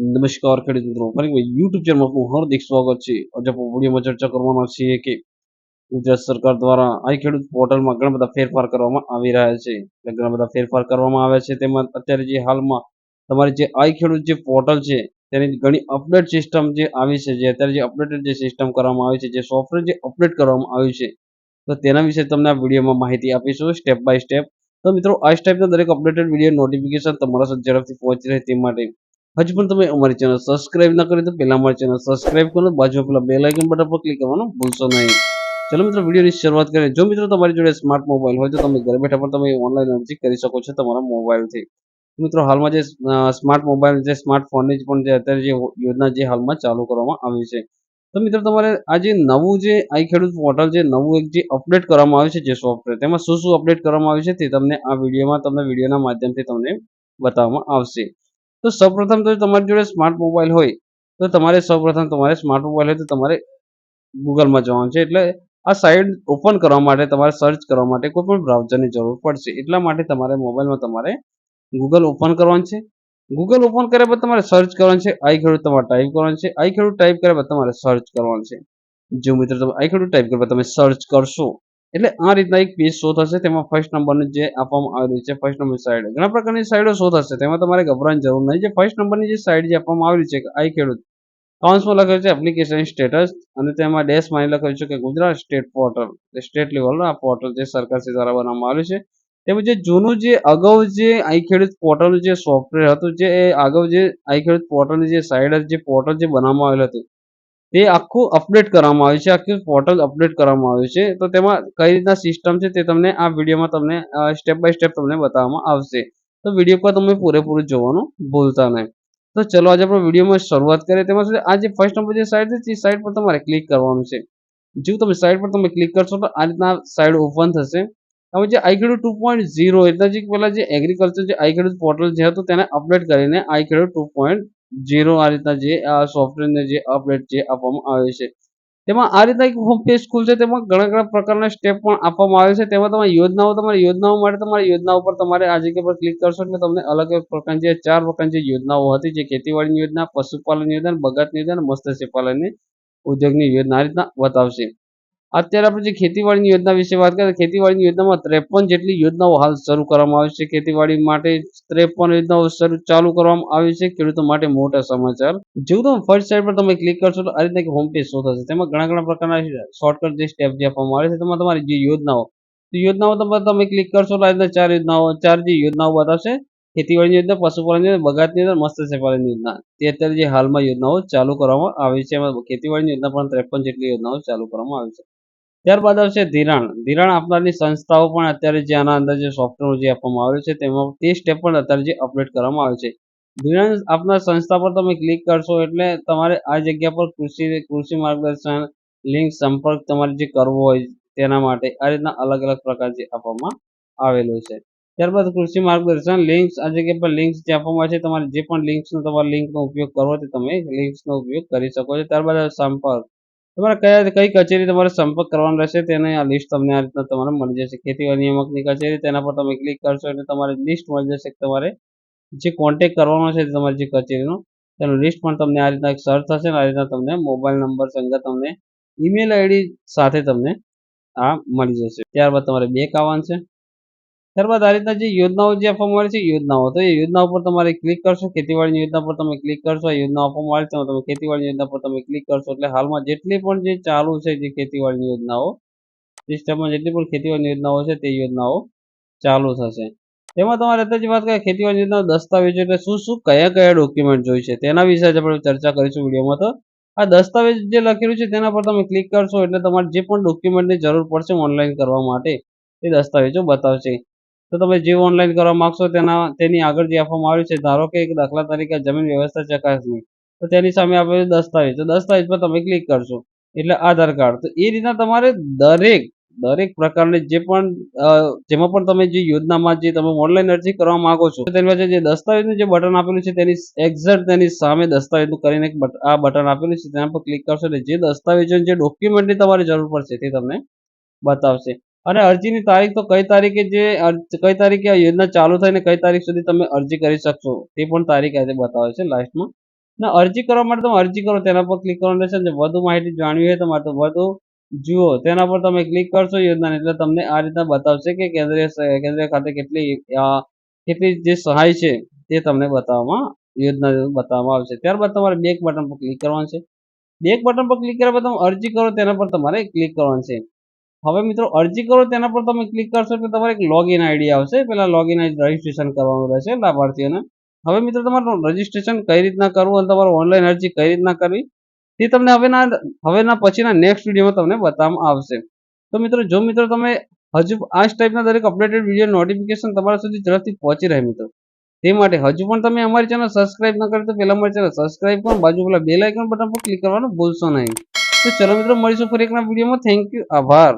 નમસ્કાર ખેડૂત મિત્રો ફરી યુટ્યુબ ચેનલ આપનું હાર્દિક સ્વાગત છે. આજે આપણે ચર્ચા કરવાના છીએ કે ગુજરાત સરકાર દ્વારા આઈ ખેડૂત પોર્ટલમાં ઘણા બધા ફેરફાર કરવામાં આવી રહ્યા છે. ઘણા બધા ફેરફાર કરવામાં આવ્યા છે. તેમાં અત્યારે જે હાલમાં તમારી જે આઈ ખેડૂત જે પોર્ટલ છે, તેની ઘણી અપડેટ સિસ્ટમ જે આવી છે, જે અત્યારે જે અપડેટેડ જે સિસ્ટમ કરવામાં આવી છે, જે સોફ્ટવેર જે અપડેટ કરવામાં આવ્યું છે, તો તેના વિશે તમને આ વિડીયોમાં માહિતી આપીશું સ્ટેપ બાય સ્ટેપ તો મિત્રો, આ સ્ટેપના દરેક અપડેટેડ વીડિયો નોટિફિકેશન તમારા સુધી ઝડપથી પહોંચી રહે તે માટે હજી પણ તમે અમારી ચેનલ સબસ્ક્રાઇબ ના કરી તો પહેલા અમારી ચેનલ સબસ્ક્રાઇબ કરો, બાજુમાં પેલા બેલ આઇકન બટન પર ક્લિક કરવાનું ભૂલશો નહીં. ચલો મિત્રો, વિડીયોની શરૂઆત કરીએ. જો મિત્રો તમારી જોડે સ્માર્ટ મોબાઈલ હોય તો તમે ઘરે બેઠા પણ તમે ઓનલાઈન અરજી કરી શકો છો તમારા મોબાઈલથી મિત્રો, હાલમાં જે સ્માર્ટ મોબાઈલ જે સ્માર્ટફોનની પણ જે અત્યારે જે યોજના જે હાલમાં ચાલુ કરવામાં આવી છે. તો મિત્રો, તમારે આ જે નવું જે આઈ ખેડૂત પોર્ટલ જે નવું એક જે અપડેટ કરવામાં આવ્યું છે જે સોફ્ટવેર તેમાં શું શું અપડેટ કરવામાં આવ્યું છે તે તમને આ વિડીયોમાં, તમને વિડીયોના માધ્યમથી તમને બતાવવામાં આવશે. તો સૌપ્રથમ તો તમારી જોડે સ્માર્ટ મોબાઈલ હોય, તો તમારે સૌપ્રથમ તમારે સ્માર્ટ મોબાઈલ હોય તો તમારે ગૂગલમાં જવાનું છે. એટલે આ સાઇટ ઓપન કરવા માટે, તમારે સર્ચ કરવા માટે કોઈ પણ બ્રાઉઝરની જરૂર પડશે. એટલા માટે તમારે મોબાઈલમાં તમારે ગૂગલ ઓપન કરવાનું છે. ગૂગલ ઓપન કર્યા બાદ તમારે સર્ચ કરવાનું છે. આઈ ખેડૂત તમારે ટાઈપ કરવાનું છે. આઈ ખેડૂત ટાઈપ કર્યા બાદ તમારે સર્ચ કરવાનું છે. જો મિત્રો તમે આઈ ખેડૂત ટાઈપ કર્યા તમે સર્ચ કરશો એટલે આ રીતના એક પેજ શો થશે. તેમાં ફર્સ્ટ નંબરની જે આપવામાં આવેલી છે ફર્સ્ટ નંબર સાઈડ ઘણા પ્રકારની સાઈડો શો થશે. તેમાં તમારે ગભરાવાની જરૂર નહીં. જે ફર્સ્ટ નંબરની જે સાઈડ જે આપવામાં આવેલી છે કે આઈ ખેડૂત કાઉન્સમાં લખેલું છે એપ્લિકેશન સ્ટેટસ અને તેમાં ડેશમાં માં લખેલું છે કે ગુજરાત સ્ટેટ પોર્ટલ સ્ટેટ લેવલનું આ પોર્ટલ જે સરકાર દ્વારા બનાવવામાં આવ્યું છે. તેમજ જે જૂનું જે અગાઉ જે આઈ ખેડૂત પોર્ટલનું જે સોફ્ટવેર હતું, જે અગાઉ જે આઈ ખેડૂત પોર્ટલની જે સાઈડ જે પોર્ટલ જે બનાવવામાં આવેલું હતું તે આખું અપડેટ કરવામાં આવ્યું છે, આખું પોર્ટલ અપડેટ કરવામાં આવ્યું છે. તો તેમાં કઈ રીતના સિસ્ટમ છે તે તમને આ વિડીયોમાં તમને સ્ટેપ બાય સ્ટેપ તમને બતાવવામાં આવશે. તો વીડિયો પર તમે પૂરેપૂરું જોવાનું ભૂલતા નહીં. તો ચલો આજે આપણે વિડીયોમાં શરૂઆત કરીએ. તેમાં આ જે ફર્સ્ટ નંબર જે સાઇડ છે, તે સાઇડ પર તમારે ક્લિક કરવાનું છે. જો તમે સાઇડ પર તમે ક્લિક કરશો તો આ રીતના સાઇડ ઓપન થશે. હવે જે આઈખેડુ ટુ પોઈન્ટ ઝીરો એટલે જે પહેલાં જે એગ્રીકલ્ચર જે આઈખેડુ પોર્ટલ જે હતું, તેને અપડેટ કરીને આઈખેડુ ટુ પોઈન્ટ ઝીરો આ રીતના જે, આ સોફ્ટવેરને જે અપડેટ જે આપવામાં આવે છે. તેમાં આ રીતના એક હોમ પેજ ખુલશે તેમાં ઘણા ઘણા પ્રકારના સ્ટેપ પણ આપવામાં આવે છે. તેમાં તમારી યોજનાઓ તમારી યોજનાઓ માટે તમારી યોજના ઉપર તમારે આ જગ્યા પર ક્લિક કરશો એટલે તમને અલગ અલગ પ્રકારની જે ચાર પ્રકારની જે યોજનાઓ હતી, જે ખેતીવાડીની યોજના પશુપાલન યોજના બગાતની યોજના મત્સ્યપાલનની ઉદ્યોગની યોજના આ રીતના બતાવશે. અત્યારે આપણે જે ખેતીવાડીની યોજના વિશે વાત કરીએ ખેતીવાડીની યોજનામાં ત્રેપન જેટલી યોજનાઓ હાલ શરૂ કરવામાં આવી છે. ખેતીવાડી માટે ત્રેપન યોજનાઓ શરૂ ચાલુ કરવામાં આવી છે. ખેડૂતો માટે મોટા સમાચાર. જેવું તમે ફર્સ્ટ સાઈડ પર તમે ક્લિક કરશો તો આ રીતના હોમ પેજ શો થશે. તેમાં ઘણા ઘણા પ્રકારના શોર્ટકટ જે સ્ટેપ જે આપવામાં આવે છે. તેમાં તમારી જે યોજનાઓ. યોજનાઓ તમે ક્લિક કરશો તો આ રીતના ચાર યોજનાઓ, ચાર જે યોજનાઓ બતાવશે. ખેતીવાડીની યોજના પશુપાલન યોજના બગાતની યોજના મત્સ્યપાલન યોજના. તે અત્યારે જે હાલમાં યોજનાઓ ચાલુ કરવામાં આવી છે. એમાં ખેતીવાડીની યોજના પણ ત્રેપન જેટલી યોજનાઓ ચાલુ કરવામાં આવી છે. ત્યારબાદ આવશે ધિરાણ. ધિરાણ આપનારની સંસ્થાઓ પણ અત્યારે જે આના અંદર જે સોફ્ટવેર જે આપવામાં આવ્યું છે, તેમાં તે સ્ટેપ પણ અત્યારે જે અપડેટ કરવામાં આવે છે. ધિરાણ આપનાર સંસ્થા પર તમે ક્લિક કરશો એટલે તમારે આ જગ્યા પર કૃષિ કૃષિ માર્ગદર્શન લિંક સંપર્ક તમારે જે કરવો હોય તેના માટે આ રીતના અલગ અલગ પ્રકાર જે આપવામાં આવેલું છે. ત્યારબાદ કૃષિ માર્ગદર્શન લિંક્સ આ જગ્યા પર લિંક્સ જે આપવામાં છે, તમારે જે પણ લિંક્સનો તમારે લિંકનો ઉપયોગ કરવો તે તમે લિંક્સનો ઉપયોગ કરી શકો છો. ત્યારબાદ સંપર્ક. તમારે કયા કઈ કચેરી તમારે સંપર્ક કરવાનો રહેશે તેને આ લિસ્ટ તમને આ રીતના તમારે મળી જશે. ખેતી નિયામકની કચેરી, તેના પર તમે ક્લિક કરશો એટલે તમારે લિસ્ટ મળી જશે તમારે જે કોન્ટેક કરવાનો છે તમારી જે કચેરીનો, તેનું લિસ્ટ પણ તમને આ રીતના સર્ચ થશે આ રીતના તમને મોબાઈલ નંબર સંગત તમને ઈમેલ આઈડી સાથે તમને આ મળી જશે. ત્યારબાદ તમારે બેક આવવાનું છે. ત્યારબાદ આ રીતના જે યોજનાઓ જે આપવામાં આવે છે, યોજનાઓ. તો એ યોજના પર તમારે ક્લિક કરશો, ખેતીવાડીની યોજના પર તમે ક્લિક કરશો, આ યોજના આપવામાં આવે છે તમે ખેતીવાડી યોજના પર તમે ક્લિક કરશો. એટલે હાલમાં જેટલી પણ જે ચાલુ છે જે ખેતીવાડીની યોજનાઓ, સિસ્ટમમાં જેટલી પણ ખેતીવાડીની યોજનાઓ છે તે યોજનાઓ ચાલુ થશે. તેમાં તમારે અત્યારે જે વાત કરીએ ખેતીવાડી યોજના દસ્તાવેજો, એટલે શું શું, કયા કયા ડોક્યુમેન્ટ જોઈ છે તેના વિશે જ આપણે ચર્ચા કરીશું વિડીયોમાં. તો આ દસ્તાવેજ જે લખેલું છે તેના પર તમે ક્લિક કરશો એટલે તમારે જે પણ ડોક્યુમેન્ટની જરૂર પડશે ઓનલાઈન કરવા માટે એ દસ્તાવેજો બતાવશે. તો તમે જે ઓનલાઈન કરવા માંગશો તેના, તેની આગળ જે આપવામાં આવ્યું છે, ધારો કે એક દાખલા તરીકે જમીન વ્યવસ્થા ચકાસણી તો તેની સામે આપણે દસ્તાવેજ. તો દસ્તાવેજ પર તમે ક્લિક કરશો, એટલે આધાર કાર્ડ. તો એ રીતના તમારે દરેક દરેક પ્રકારની જે પણ જેમાં પણ તમે જે યોજનામાં જે તમે ઓનલાઈન અરજી કરવા માંગો છો તેની વચ્ચે જે દસ્તાવેજનું જે બટન આપેલું છે, તેની એક્ઝેક્ટ તેની સામે દસ્તાવેજનું કરીને આ બટન આપેલું છે, તેના પર ક્લિક કરશો, એટલે જે દસ્તાવેજો જે ડોક્યુમેન્ટની તમારે જરૂર પડશે તે તમને બતાવશે. અને અરજીની તારીખ તો કઈ તારીખે જે કઈ તારીખે આ યોજના ચાલુ થાય ને કઈ તારીખ સુધી તમે અરજી કરી શકશો, તે પણ તારીખ આજે બતાવે છે લાસ્ટમાં. અને અરજી કરવા માટે તમે અરજી કરો, તેના પર ક્લિક કરવાનું રહેશે અને વધુ માહિતી જાણવી હોય તમારે તો વધુ જુઓ. તેના પર તમે ક્લિક કરશો યોજના એટલે તમને આ રીતના બતાવશે કે કેન્દ્રીય કેન્દ્રીય ખાતે કેટલી કેટલી જે સહાય છે તે તમને બતાવવામાં, યોજના બતાવવામાં આવશે. ત્યારબાદ તમારે બેક બટન પર ક્લિક કરવાનું છે. બેક બટન પર ક્લિક કર્યા બાદ તમે અરજી કરો, તેના પર તમારે ક્લિક કરવાનું છે. હવે મિત્રો અરજી કરો તેના પર તમે ક્લિક કરશો એટલે તમારે એક લોગિન આઈડી આવશે. પેલા લોગિન રજીસ્ટ્રેશન કરવાનું રહેશે લાભાર્થીઓને. હવે મિત્રો તમારું રજીસ્ટ્રેશન કઈ રીતના કરવું અને તમારું ઓનલાઈન અરજી કઈ રીતના કરવી, તે તમને હવેના હવેના પછીના નેક્સ્ટ વિડીયોમાં તમને બતાવવામાં આવશે. તો મિત્રો જો મિત્રો તમે હજુ આ જ ટાઈપના દરેક અપડેટેડ વીડિયો નોટિફિકેશન તમારા સુધી ઝડપથી પહોંચી રહે મિત્રો, તે માટે હજુ પણ તમે અમારી ચેનલ સબસ્ક્રાઇબ ન કરી તો પહેલા અમારી ચેનલ સબસ્ક્રાઇબ કરો, બાજુ પેલા બેલ આઇકન બટન પર ક્લિક કરવાનું ભૂલશો નહીં. તો ચલો મિત્રો મળીશું ફરી એકના વિડીયોમાં. થેન્ક યુ આભાર.